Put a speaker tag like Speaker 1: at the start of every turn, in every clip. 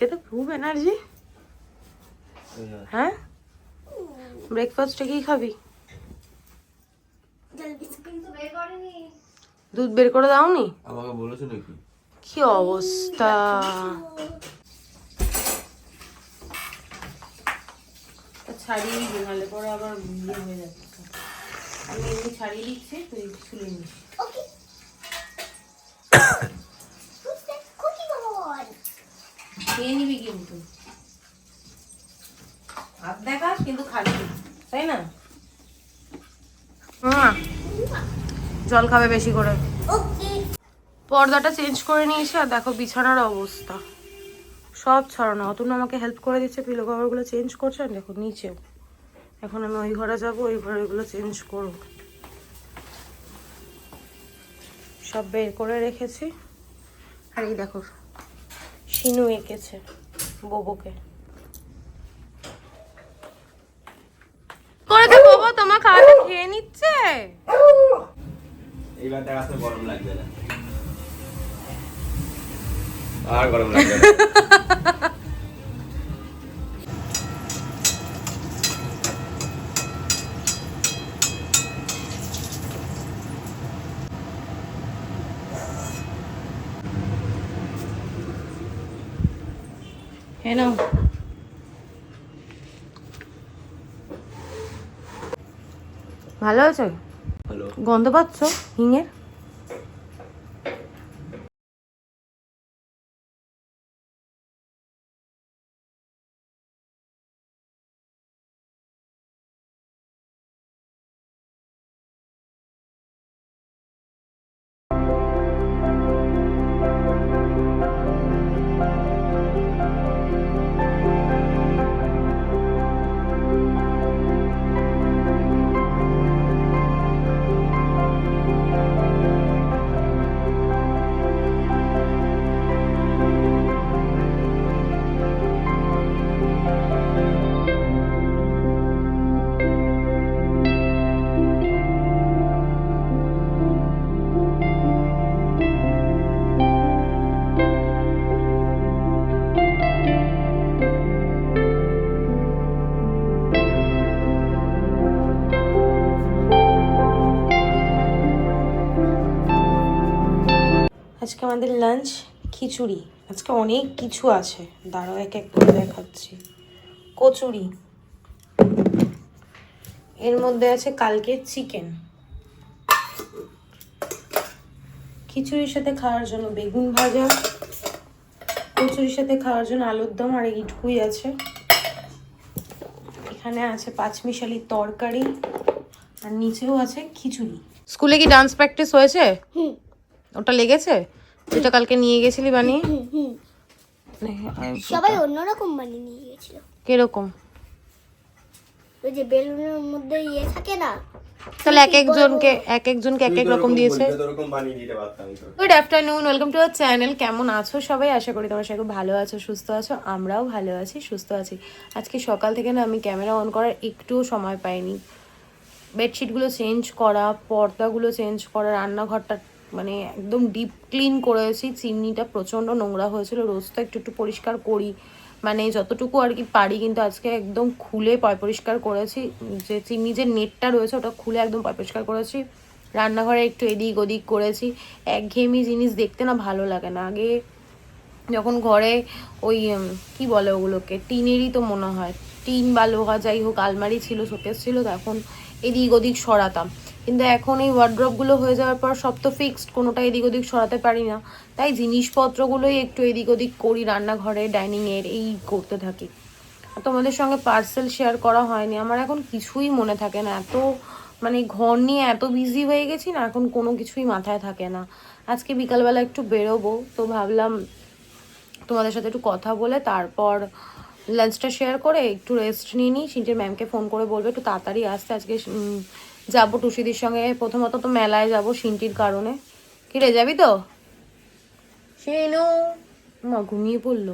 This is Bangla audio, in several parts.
Speaker 1: আজকে তো খুব এনার্জি হ্যাঁ? ব্রেকফাস্টে কি খাবি? দুধ বের করে দাওনি?
Speaker 2: আমাকে বলেছ নাকি?
Speaker 1: কি অবস্থা? ছাড়িয়ে দিই নাহলে পরে আবার ইয়ে হয়ে যাচ্ছে আমি এমনি ছাড়িয়ে দিচ্ছি তুই ছুলে নিস। খেয়ে নিবি কিন্তু। দেখাস কিন্তু খাবি তাই না? জল খাবে বেশি করে। পর্দাটা চেঞ্জ করে নিয়েছি আর দেখো বিছানার অবস্থা। সব ছড়ানো। অতুন আমাকে হেল্প করে দিচ্ছে পিলো কভারগুলো চেঞ্জ করছে আর দেখো নিচেও। এখন আমি ওই ঘরে যাব ওই ঘরে ওইগুলো চেঞ্জ করব। সব বের করে রেখেছি। আর এই দেখো শিনু এঁকেছে বোবোকে। করে করেছে বোবো তোমার খাওয়াটা খেয়ে নিচ্ছে?
Speaker 2: এইবার দেখাতে গরম লাগবে না। আর গরম লাগবে না।
Speaker 1: নাও। ভালো আছো? গন্ধ পাচ্ছ হিঙের? আজকে আমাদের লাঞ্চ খিচুড়ি। আজকে অনেক কিছু আছে। দাঁড়াও এক এক করে দেখাচ্ছি। কচুরি। এর মধ্যে আছে কালকে চিকেন খিচুড়ির সাথে খাওয়ার জন্য বেগুন ভাজা। কচুরির সাথে খাওয়ার জন্য আলুর দম আর এইটুকুই আছে। এখানে আছে পাঁচমিশালি তরকারি। আর নিচেও আছে খিচুড়ি। স্কুলে কি ডান্স প্র্যাকটিস হয়েছে? ওটা লেগেছে? যেটা কালকে নিয়ে গেছিলি বানিয়ে।
Speaker 3: সবাই অন্যরকম বানিয়ে নিয়ে গেছিল।
Speaker 1: কীরকম?
Speaker 3: ওই যে বেলুনের মধ্যে ইয়ে থাকে না?
Speaker 1: তাহলে এক একজনকে এক একজনকে এক এক রকম দিয়েছে। Good afternoon welcome to our channel কেমন আছো সবাই? আশা করি তোমরা সবাই ভালো আছো সুস্থ আছো। আমরাও ভালো আছি সুস্থ আছি। আজকে সকাল থেকে না আমি ক্যামেরা অন করার একটুও সময় পাইনি। বেডশিটগুলো চেঞ্জ করা পর্দাগুলো চেঞ্জ করা রান্নাঘরটা মানে একদম ডিপ ক্লিন করেছি। চিমনিটা প্রচণ্ড নোংরা হয়েছিল রোজ তো একটু একটু পরিষ্কার করি। মানে যতটুকু আর কি পারি, কিন্তু আজকে একদম খুলে পয় পরিষ্কার করেছি। যে চিমনি যে নেটটা রয়েছে, ওটা খুলে একদম পয় পরিষ্কার করেছি। রান্নাঘরে একটু এদিক ওদিক করেছি। একঘেয়েমি জিনিস দেখতে না ভালো লাগে না। আগে যখন ঘরে ওই কি বলে ওগুলোকে, টিনেরই তো মনে হয়। টিন বা লোহা যাই হোক, আলমারি ছিল, শোকেস ছিল তখন এদিক ওদিক সরাতাম। কিন্তু এখন এই ওয়ার্ড্রপগুলো হয়ে যাওয়ার পর সব তো ফিক্সড কোনোটা এদিক ওদিক সরাতে পারি না। তাই জিনিসপত্রগুলোই একটু এদিক ওদিক করি রান্নাঘরে ডাইনিংয়ের এই করতে থাকি। তোমাদের সঙ্গে পার্সেল শেয়ার করা হয়নি। আমার এখন কিছুই মনে থাকে না। এত মানে ঘর নিয়ে এত বিজি হয়ে গেছি না, এখন কোনো কিছুই মাথায় থাকে না। আজকে বিকালবেলা একটু বেরোবো, তো ভাবলাম তোমাদের সাথে একটু কথা বলে তারপর লাঞ্চটা শেয়ার করে একটু রেস্ট নিয়ে নিই। সিনটির ম্যামকে ফোন করে বলব, একটু তাড়াতাড়ি আসতে। আজকে যাব টুসিদির সঙ্গে। প্রথমত তো মেলায় যাব সিনটির কারণে। কি রে যাবি তো? সেনু মা ঘুমিয়ে পড়ল।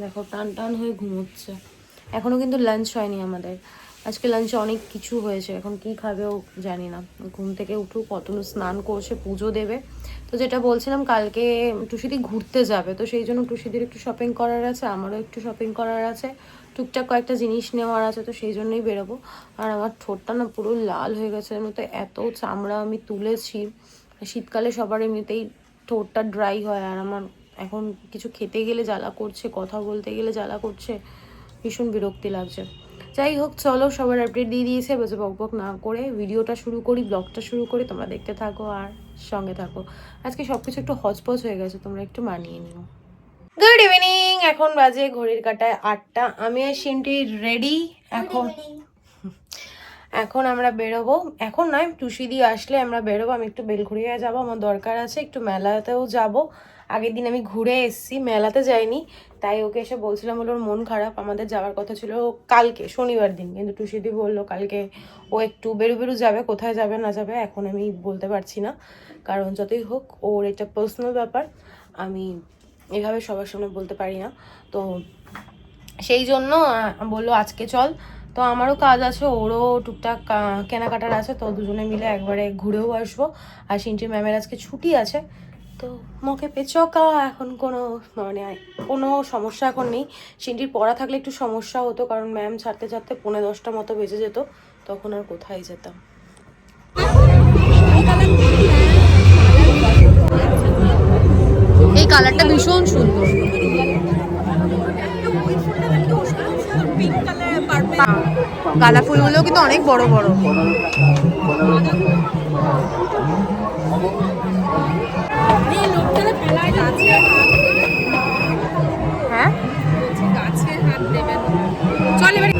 Speaker 1: দেখো টান টান হয়ে ঘুমোচ্ছে। এখনও কিন্তু লাঞ্চ হয়নি আমাদের। আজকে লাঞ্চে অনেক কিছু হয়েছে। এখন কি খাবেও জানি না। ঘুম থেকে উঠু কত স্নান করছে পুজো দেবে। তো যেটা বলছিলাম কালকে টুসিদি ঘুরতে যাবে। তো সেই জন্য টুসিদির একটু শপিং করার আছে আমারও একটু শপিং করার আছে। টুকটাক কয়েকটা জিনিস নেওয়ার আছে, তো সেই জন্যই বেরোবো। আর আমার ঠোঁটটা না পুরো লাল হয়ে গেছে, এর মধ্যে এত চামড়া আমি তুলেছি। শীতকালে সবার এমনিতেই ঠোঁটটা ড্রাই হয়, আর আমার এখন কিছু খেতে গেলে জ্বালা করছে, কথা বলতে গেলে জ্বালা করছে, ভীষণ বিরক্তি লাগছে। যাই হোক, চলো, সবার আপডেট দিয়ে দিয়েছে বসে বক বক না করে ভিডিওটা শুরু করি ব্লগটা শুরু করি, তোমরা দেখতে থাকো আর সঙ্গে থাকো। আজকে সব কিছু একটু হজপজ হয়ে গেছে, তোমরা একটু মানিয়ে নিও। গুড ইভিনিং এখন বাজে ঘড়ির কাটায় আটটা। আমি আর সিনটি রেডি এখন। এখন আমরা বেরোবো। এখন নয় টুসি দিয়ে আসলে আমরা বেরোবো। আমি একটু বেলঘুরিয়া যাব আমার দরকার আছে। একটু মেলাতেও যাব। আগের দিন আমি ঘুরে এসেছি মেলাতে যাইনি। তাই ওকে এসে বলছিলাম বলে ওর মন খারাপ। আমাদের যাওয়ার কথা ছিল কালকে শনিবার দিন। কিন্তু টুসিদি বলল কালকে ও একটু বেরু বেরু যাবে কোথায় যাবে না যাবে এখন আমি বলতে পারছি না। কারণ যতই হোক ওর এটা পার্সোনাল ব্যাপার। আমি এভাবে সবার সামনে বলতে পারি না। তো সেই জন্য বলল, আজকে চল। তো আমারও কাজ আছে, ওরও টুকটাক কেনাকাটার আছে, তো দুজনে মিলে একবারে ঘুরেও আসব। আর সিনটি ম্যামের আজকে ছুটি আছে, তো মকে পেচকা, এখন কোনো মানে কোনো সমস্যা এখন নেই। সিনটির পড়া থাকলে একটু সমস্যা হতো, কারণ ম্যাম ছাড়তে ছাড়তে পৌনে দশটা মতো বেজে যেত, তখন আর কোথায় যেতাম? কালারটা ভীষণ সুন্দর। গালা ফুলগুলো কিন্তু অনেক বড় বড়। হ্যাঁ? চল এবার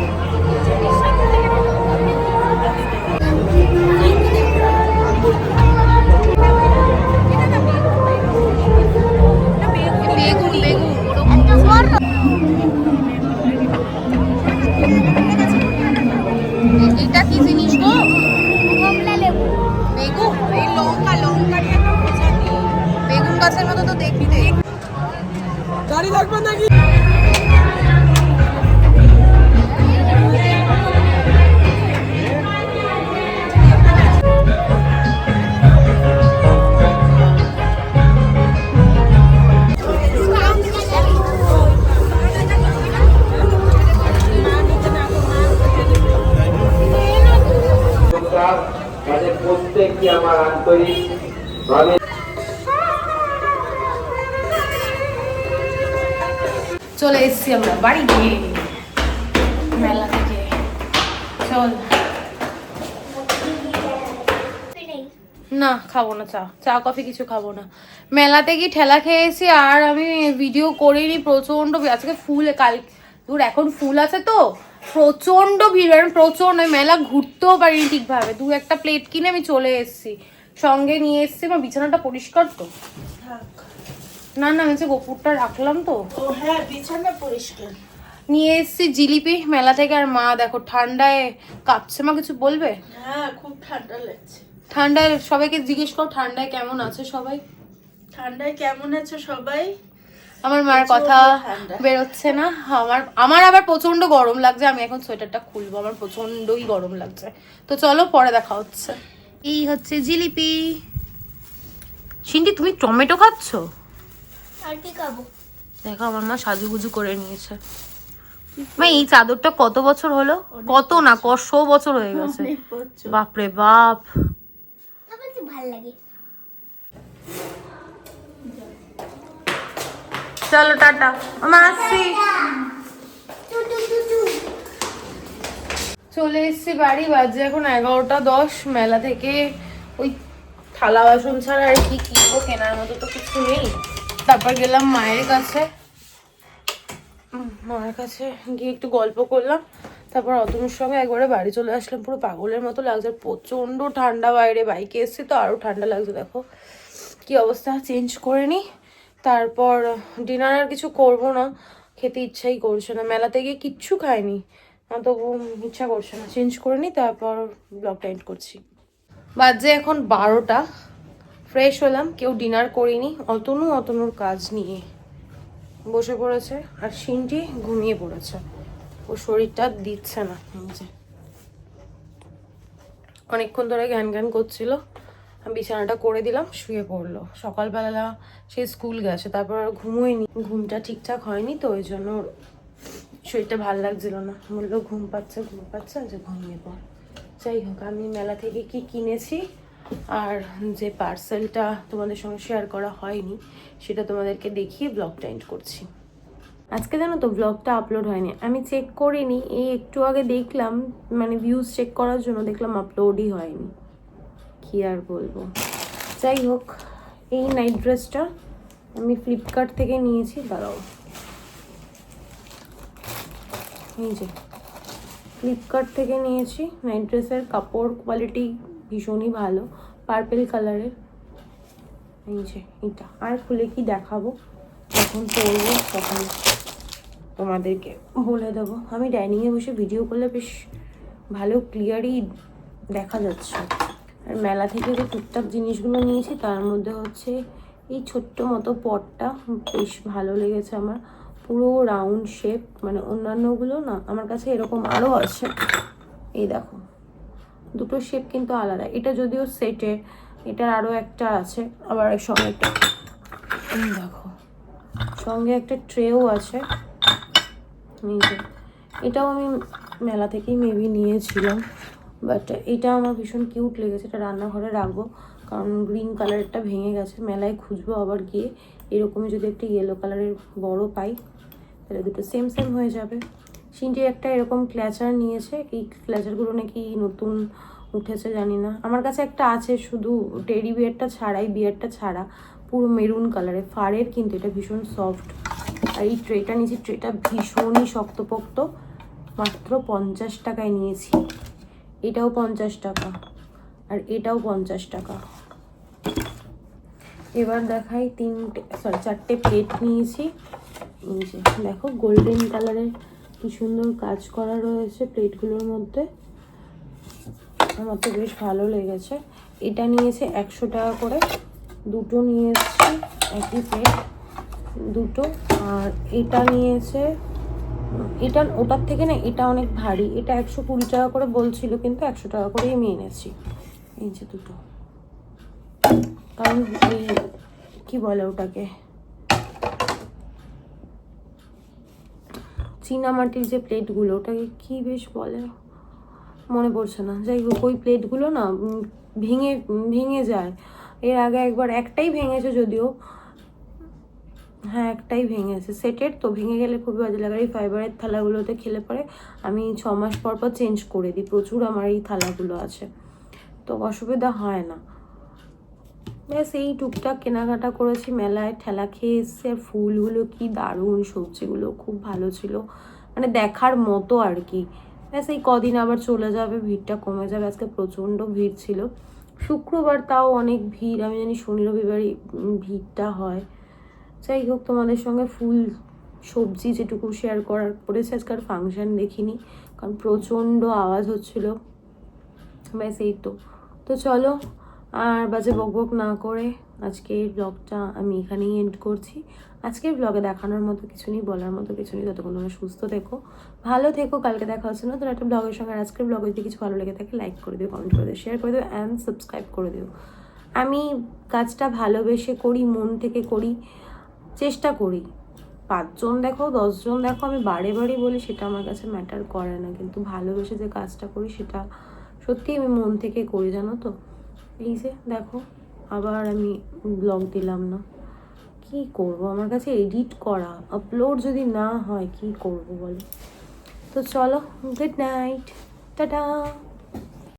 Speaker 1: চল। না খাব না চা। চা কফি কিছু খাব না। মেলাতে গিয়ে ঠেলা খেয়েছি আর আমি ভিডিও করিনি প্রচণ্ড আজকে ফুল কাল দূর এখন ফুল আছে তো। প্রচণ্ড ভিড় প্রচণ্ড আমি মেলা ঘুরতেও পারিনি ঠিকভাবে। দু একটা প্লেট কিনে আমি চলে এসেছি। সঙ্গে নিয়ে এসেছি আমার বিছানাটা পরিষ্কার তো। না না আমি হচ্ছে গোপুরটা রাখলাম তো।
Speaker 4: হ্যাঁ বিছানা পরিষ্কার।
Speaker 1: নিয়ে এসেছি জিলিপি। মেলা থেকে আর মা দেখো ঠান্ডায় কাঁপছে। মা কিছু বলবে?
Speaker 4: হ্যাঁ খুব ঠান্ডা লাগছে।
Speaker 1: ঠান্ডায় সবাইকে জিজ্ঞেস কর ঠান্ডায় কেমন আছে সবাই?
Speaker 4: ঠান্ডায় কেমন আছে সবাই?
Speaker 1: আমার মার কথা বেরোচ্ছে না। আমার আমার আবার প্রচণ্ড গরম লাগছে। আমি এখন সোয়েটারটা খুলবো। আমার প্রচন্ডই গরম লাগছে। তো চলো পরে দেখা হচ্ছে। এই হচ্ছে জিলিপি। সিন্ডি তুমি টমেটো খাচ্ছ?
Speaker 3: আর কি খাব?
Speaker 1: দেখো আমার মা সাজুগুজু করে নিয়েছে। এই চাদরটা কত বছর হলো? কত না কশো বছর হয়ে গেছে। বাপরে বাপ।
Speaker 3: ভালো লাগে
Speaker 1: চলো টাটা চলে এসেছি বাড়ি বাজে এখন এগারোটা দশ। মেলা থেকে ওই থালা বাসন ছাড়া আর কি কিনবো কেনার মতো তো কিছু নেই। তারপর গেলাম মায়ের কাছে। মায়ের কাছে গিয়ে একটু গল্প করলাম। তারপর অতনুর সঙ্গে একবারে বাড়ি চলে আসলাম। পুরো পাগলের মতো লাগছে, প্রচণ্ড ঠান্ডা বাইরে। বাইকে এসেছি তো আরও ঠান্ডা লাগছে, দেখো। কি অবস্থা? চেঞ্জ করে নি। তারপর ডিনার আর কিছু করব না। খেতে ইচ্ছাই করছে না। মেলাতে গিয়ে কিচ্ছু খাইনি। আমার তো ইচ্ছা করছে না। চেঞ্জ করে নি, তারপর ব্লগটা এন্ড করছি। বাজে এখন বারোটা। ফ্রেশ হলাম, কেউ ডিনার করিনি। অতনু, অতনুর কাজ নিয়ে। বসে পড়েছে আর সিনটি ঘুমিয়ে পড়েছে। ও শরীরটা দিচ্ছে না অনেকক্ষণ ধরে জ্ঞান জ্ঞান করছিল। বিছানাটা করে দিলাম, শুয়ে পড়ল। সকালবেলা সে স্কুল গেছে, তারপর আর ঘুমোয়নি। ঘুমটা ঠিকঠাক হয়নি তো, ওই জন্য ওর শরীরটা ভালো লাগছিল না। বলল, ঘুম পাচ্ছে ঘুম পাচ্ছে যে ঘুমিয়ে পড়। যাই হোক, আমি মেলা থেকে কি কিনেছি আর যে পার্সেলটা তোমাদের সঙ্গে শেয়ার করা হয়নি, সেটা তোমাদেরকে দেখিয়ে ব্লগটা এন্ড করছি। আজকে জানো তো ব্লগটা আপলোড হয়নি। আমি চেক করিনি, এই একটু আগে দেখলাম মানে ভিউজ চেক করার জন্য দেখলাম আপলোডই হয়নি। কি আর বলব? যাই হোক, এই নাইট ড্রেসটা আমি ফ্লিপকার্ট থেকে নিয়েছি, দাঁড়াও। এই যে ফ্লিপকার্ট থেকে নিয়েছি নাইট ড্রেসের কাপড় কোয়ালিটি ভীষণই ভালো। পার্পেল কালারের এই যে এটা। আর খুলে কি দেখাবো? যখন পরবো তখন তোমাদেরকে বলে দেবো। আমি ডাইনিংয়ে বসে ভিডিও করলে বেশ ভালো ক্লিয়ারই দেখা যাচ্ছে। আর মেলা থেকে যে টুকটাক জিনিসগুলো নিয়েছি, তার মধ্যে হচ্ছে এই ছোট্ট মতো পটটা। বেশ ভালো লেগেছে আমার। পুরো রাউন্ড শেপ মানে অন্যান্যগুলো না, আমার কাছে এরকম আরও আছে। এই দেখো। দুটো শেপ কিন্তু আলাদা। এটা যদিও সেটের এটার আরও একটা আছে, আবার সঙ্গে একটা দেখো, সঙ্গে একটা ট্রেও আছে। যে, এটাও আমি মেলা থেকেই মেবি নিয়েছিলাম বাট এটা আমার ভীষণ কিউট লেগেছে, এটা রান্নাঘরে রাখব, কারণ গ্রিন কালারটা ভেঙে গেছে, মেলায় খুঁজবো আবার গিয়ে। এরকমই যদি একটা ইয়েলো কালারের বড় পাই, তাহলে দুটো সেম সেম হয়ে যাবে। সিনটি একটা এরকম ক্ল্যাচার নিয়েছে। এই ক্ল্যাচারগুলো নাকি নতুন উঠেছে জানি না। আমার কাছে একটা আছে শুধু টেরি বিয়ারটা ছাড়াই, বিয়ারটা ছাড়া। পুরো মেরুন কালারের, ফারের কিন্তু এটা ভীষণ সফট। আর এই ট্রেটা নিয়েছি, ট্রেটা ভীষণই শক্তপোক্ত। মাত্র পঞ্চাশ টাকায় নিয়েছি। এটাও পঞ্চাশ টাকা। আর এটাও পঞ্চাশ টাকা। এবার দেখাই তিনটে সরি চারটে প্লেট নিয়েছি। দেখো গোল্ডেন কালারের কি সুন্দর কাজ করা রয়েছে প্লেটগুলোর মধ্যে। আমার তো বেশ ভালো লেগেছে। এটা নিয়েছে একশো টাকা করে। দুটো নিয়ে এসেছি একই প্লেট দুটো। আর এটা নিয়েছে, এটা ওটার থেকে না, এটা অনেক ভারী। এটা একশো কুড়ি টাকা করে বলছিল, কিন্তু একশো টাকা করেই আমি এনেছি। এই যে দুটো। কারণ ওই কি বলে ওটাকে? চীনামাটির যে প্লেটগুলো, ওটাকে কি বেশ বলে? মনে পড়ছে না। যাই হোক, ওই প্লেটগুলো না ভেঙে ভেঙে যায়। এর আগে একবার একটাই ভেঙেছে যদিও। হ্যাঁ একটাই ভেঙেছে। সেটের তো ভেঙে গেলে খুবই বাজে লাগে। এই ফাইবারের থালাগুলোতে খেলে পরে আমি ছ মাস পর পর চেঞ্জ করে দিই। প্রচুর আমার এই থালাগুলো আছে। তো অসুবিধা হয় না। ব্যাস, এই টুকটাক কেনাকাটা করেছি, মেলায় ঠেলা খেয়ে এসছে ফুলগুলো কি দারুণ, সবজিগুলো খুব ভালো ছিল। মানে দেখার মতো আর কি। ব্যাস, এই কদিন আবার চলে যাবে, ভিড়টা কমে যাবে, আজকে প্রচণ্ড ভিড় ছিল। শুক্রবার তাও অনেক ভিড়, আমি জানি শনি রবিবারই ভিড়টা হয়। যাই হোক, তোমাদের সঙ্গে ফুল, সবজি যেটুকু শেয়ার করার, করেছে আর ফাংশন দেখিনি, কারণ প্রচণ্ড আওয়াজ হচ্ছিল। ব্যাস, এই তো। তো চলো আর বাজে বক বক না করে আজকের ব্লগটা আমি এখানেই এন্ড করছি। আজকের ব্লগে দেখানোর মতো কিছু নেই, বলার মতো কিছু নেই। ততক্ষণ তোমরা সুস্থ থেকো, ভালো থেকো। কালকে দেখা হচ্ছে না তো একটা ব্লগের সঙ্গে। আজকের ব্লগে যদি কিছু ভালো লেগে থাকে লাইক করে দিও কমেন্ট করে দিও শেয়ার করে দিও অ্যান্ড সাবস্ক্রাইব করে দিও। আমি কাজটা ভালোবেসে করি, মন থেকে করি, চেষ্টা করি। পাঁচজন দেখো, দশজন দেখো, আমি বারে বারে বলি, সেটা আমার কাছে ম্যাটার করে না। কিন্তু ভালোবেসে যে কাজটা করি, সেটা সত্যি আমি মন থেকে করি, জানো তো? এই যে দেখো, আবার আমি ব্লগ দিলাম না। কি করব? আমার কাছে এডিট করা আপলোড যদি না হয়, কি করব বলো? তো চলো গুড নাইট টাটা